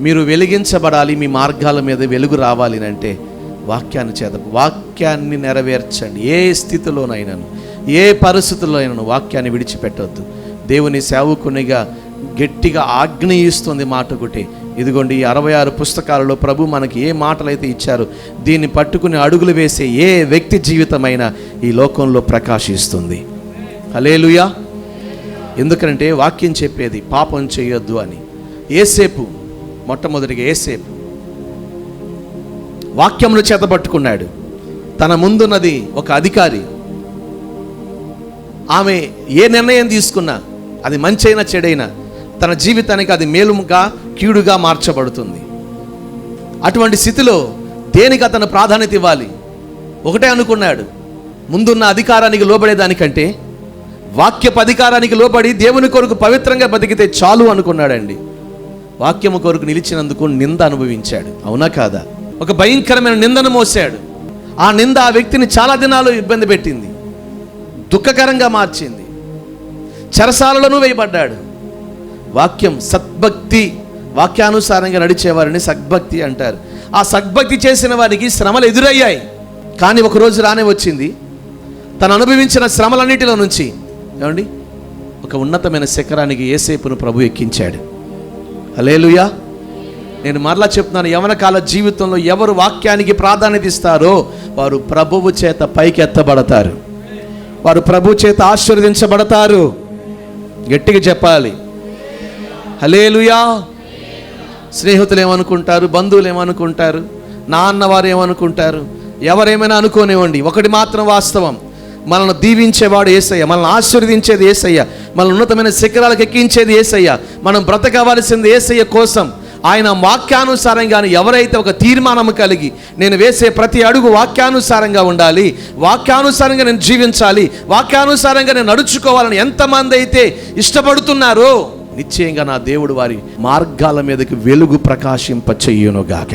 మీరు వెలిగించబడాలి మీ మార్గాల మీద వెలుగు రావాలి అంటే వాక్యాన్ని చేత వాక్యాన్ని నెరవేర్చండి. ఏ స్థితిలోనైనాను ఏ పరిస్థితుల్లోనైనాను వాక్యాన్ని విడిచిపెట్టొద్దు. దేవుని సేవకునిగా గట్టిగా ఆగ్నేయిస్తుంది మాట ఒకటి. ఇదిగోండి ఈ అరవై ఆరు పుస్తకాలలో ప్రభు మనకి ఏ మాటలైతే ఇచ్చారో దీన్ని పట్టుకుని అడుగులు వేసే ఏ వ్యక్తి జీవితమైనా ఈ లోకంలో ప్రకాశిస్తుంది. హలేలుయా ఎందుకంటే వాక్యం చెప్పేది పాపం చేయొద్దు అని. ఏసేపు మొట్టమొదటిగా ఏసేపు వాక్యమును చేతబట్టుకున్నాడు తన ముందున్నది ఒక అధికారి. ఆమె ఏ నిర్ణయం తీసుకున్నా అది మంచైనా చెడైనా తన జీవితానికి అది మేలుగా కీడుగా మార్చబడుతుంది. అటువంటి స్థితిలో దేనికి అతను ప్రాధాన్యత ఇవ్వాలి? ఒకటే అనుకున్నాడు. ముందున్న అధికారానికి లోబడేదానికంటే వాక్యపు అధికారానికి లోబడి దేవుని కొరకు పవిత్రంగా బతికితే చాలు అనుకున్నాడండి. వాక్యము కొరకు నిలిచినందుకు నింద అనుభవించాడు. అవునా కాదా? ఒక భయంకరమైన నిందను మోసాడు ఆ నింద ఆ వ్యక్తిని చాలా దినాలు ఇబ్బంది పెట్టింది. దుఃఖకరంగా మార్చింది. చెరసాలలోనూ వేయబడ్డాడు. వాక్యం సద్భక్తి వాక్యానుసారంగా నడిచేవారిని సద్భక్తి అంటారు. ఆ సద్భక్తి చేసిన వారికి శ్రమలు ఎదురయ్యాయి. కానీ ఒక రోజు రానే వచ్చింది. తను అనుభవించిన శ్రమలన్నిటిలో నుంచి ఏమండి? ఒక ఉన్నతమైన శిఖరానికి ఏసేపును ప్రభు ఎక్కించాడు. హలేలుయా నేను మరలా చెప్తున్నాను యవన కాల జీవితంలో ఎవరు వాక్యానికి ప్రాధాన్యత ఇస్తారో వారు ప్రభువు చేత పైకి ఎత్తబడతారు. వారు ప్రభు చేత ఆశీర్వదించబడతారు. గట్టిగా చెప్పాలి. హలేలుయా స్నేహితులు ఏమనుకుంటారు? బంధువులు ఏమనుకుంటారు? నాన్న వారు ఏమనుకుంటారు? ఎవరేమైనా అనుకోనివ్వండి. ఒకటి మాత్రం వాస్తవం. మనల్ని దీవించేవాడు ఏసయ్య మనల్ని ఆశీర్వదించేది ఏసయ్య మనల్ని ఉన్నతమైన శిఖరాలకు ఎక్కించేది ఏసయ్య మనం బ్రతకవలసింది ఏసయ్య కోసం. ఆయన వాక్యానుసారంగానే ఎవరైతే ఒక తీర్మానం కలిగి నేను వేసే ప్రతి అడుగు వాక్యానుసారంగా ఉండాలి వాక్యానుసారంగా నేను జీవించాలి వాక్యానుసారంగా నేను నడుచుకోవాలని ఎంతమంది అయితే ఇష్టపడుతున్నారో నిశ్చయంగా నా దేవుడు వారి మార్గాల మీదకి వెలుగు ప్రకాశింప చెయ్యునుగాక